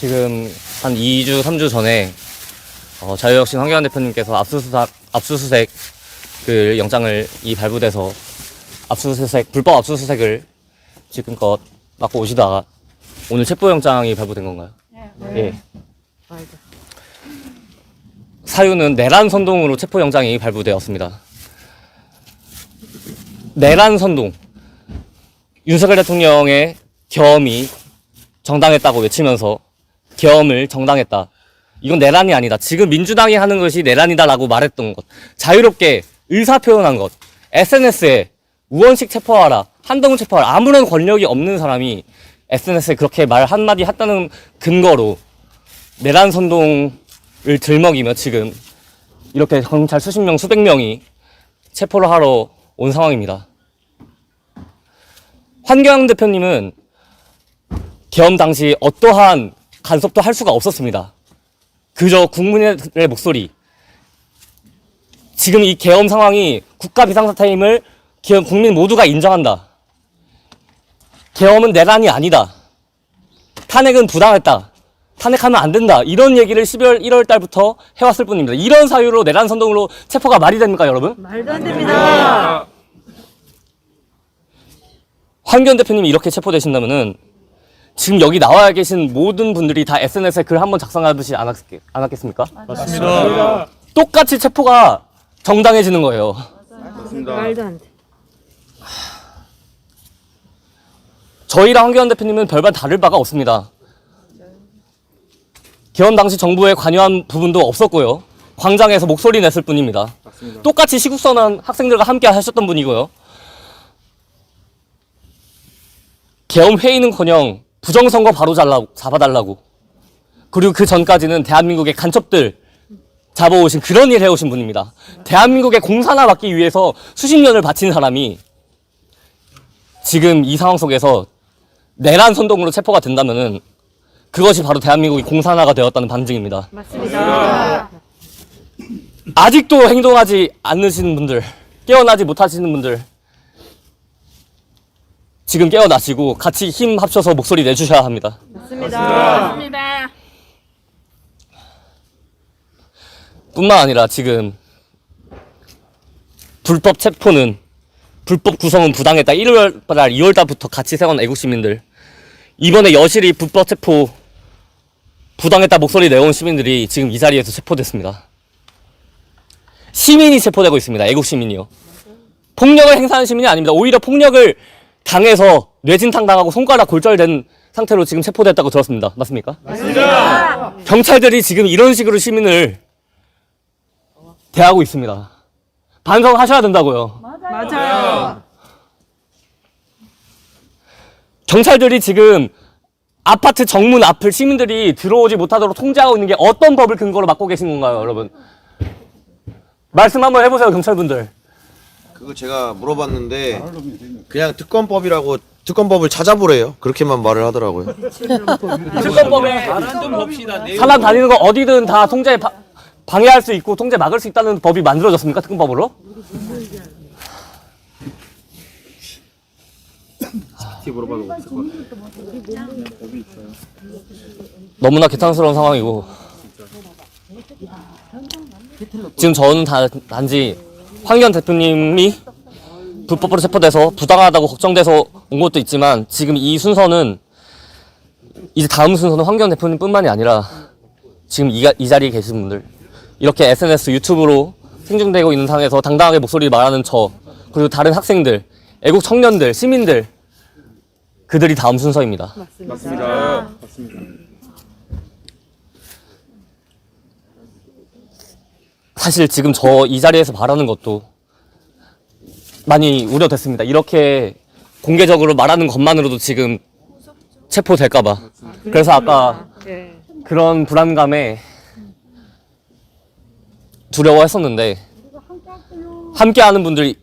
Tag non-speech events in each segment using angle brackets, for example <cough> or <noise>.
지금 한 2주, 3주 전에 어, 자유혁신 황교안 대표님께서 압수수색, 압수수색 그 영장을 이 발부돼서 압수수색, 불법 압수수색을 지금껏 맡고 오시다가 오늘 체포영장이 발부된 건가요? 예. 사유는 내란 선동으로 체포영장이 발부되었습니다. 내란 선동. 윤석열 대통령의 계엄이 정당했다고 외치면서 계엄을 정당했다. 이건 내란이 아니다. 지금 민주당이 하는 것이 내란이다라고 말했던 것. 자유롭게 의사 표현한 것. SNS에 우원식 체포하라. 한동훈 체포하라. 아무런 권력이 없는 사람이 SNS에 그렇게 말 한마디 했다는 근거로 내란 선동을 들먹이며 지금 이렇게 경찰 수십 명, 수백 명이 체포를 하러 온 상황입니다. 환경 대표님은 계엄 당시 어떠한 간섭도 할 수가 없었습니다. 그저 국민의 목소리. 지금 이 계엄 상황이 국가 비상사태임을 기- 국민 모두가 인정한다. 계엄은 내란이 아니다. 탄핵은 부당했다. 탄핵하면 안 된다. 이런 얘기를 12월 1월 달부터 해왔을 뿐입니다. 이런 사유로 내란 선동으로 체포가 말이 됩니까, 여러분? 말도 안 됩니다. 황교안 대표님이 이렇게 체포되신다면은 지금 여기 나와 계신 모든 분들이 다 SNS에 글 한 번 작성하듯이 안, 했, 안 했겠습니까? 맞습니다. 똑같이 체포가 정당해지는 거예요. 말도 안 돼. 저희랑 황교안 대표님은 별반 다를 바가 없습니다. 개헌 당시 정부에 관여한 부분도 없었고요. 광장에서 목소리 냈을 뿐입니다. 똑같이 시국선언 학생들과 함께 하셨던 분이고요. 개헌 회의는커녕 부정선거 바로 잘라, 잡아달라고 그리고 그 전까지는 대한민국의 간첩들 잡아오신 그런 일 해오신 분입니다. 대한민국의 공산화 받기 위해서 수십 년을 바친 사람이 지금 이 상황 속에서 내란 선동으로 체포가 된다면은 그것이 바로 대한민국이 공산화가 되었다는 반증입니다. 맞습니다. 아직도 행동하지 않으시는 분들, 깨어나지 못하시는 분들, 지금 깨어나시고 같이 힘 합쳐서 목소리 내주셔야 합니다. 맞습니다. 뿐만 아니라 지금 불법 체포는 불법 구성은 부당했다. 1월 달, 2월 달부터 같이 세운 애국 시민들 이번에 여실히 불법 체포 부당했다 목소리 내온 시민들이 지금 이 자리에서 체포됐습니다. 시민이 체포되고 있습니다. 애국 시민이요. 폭력을 행사하는 시민이 아닙니다. 오히려 폭력을 당해서 뇌진탕 당하고 손가락 골절된 상태로 지금 체포됐다고 들었습니다. 맞습니까? 맞습니다. 경찰들이 지금 이런 식으로 시민을 대하고 있습니다. 반성하셔야 된다고요. 맞아요. 경찰들이 지금 아파트 정문 앞을 시민들이 들어오지 못하도록 통제하고 있는 게 어떤 법을 근거로 막고 계신 건가요, 여러분? 말씀 한번 해보세요, 경찰분들. 그거 제가 물어봤는데 그냥 특검법이라고 특검법을 찾아보래요. 그렇게만 말을 하더라고요. <laughs> 특검법에 사람 다니는 거 어디든 다 통제 바- 방해할 수 있고 통제 막을 수 있다는 법이 만들어졌습니까, 특검법으로? 너무나 개탄스러운 상황이고 지금 저는 다, 단지 황교안 대표님이 불법으로 체포돼서 부당하다고 걱정돼서 온 것도 있지만 지금 이 순서는 이제 다음 순서는 황교안 대표님뿐만이 아니라 지금 이, 이 자리에 계신 분들 이렇게 SNS 유튜브로 생중되고 있는 상황에서 당당하게 목소리 말하는 저 그리고 다른 학생들 애국 청년들 시민들 그들이 다음 순서입니다. 맞습니다. 맞습니다. 사실 지금 저 이 자리에서 말하는 것도 많이 우려됐습니다. 이렇게 공개적으로 말하는 것만으로도 지금 체포될까봐. 그래서 아까 네. 그런 불안감에 두려워했었는데 함께하는 분들이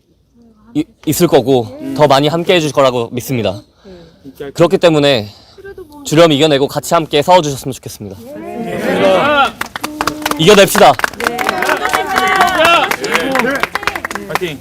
이- 있을 거고 더 많이 함께해 주실 거라고 믿습니다. 그렇기 때문에 주렴 이겨내고 같이 함께 싸워주셨으면 좋겠습니다. 이겨냅시다. 파이팅.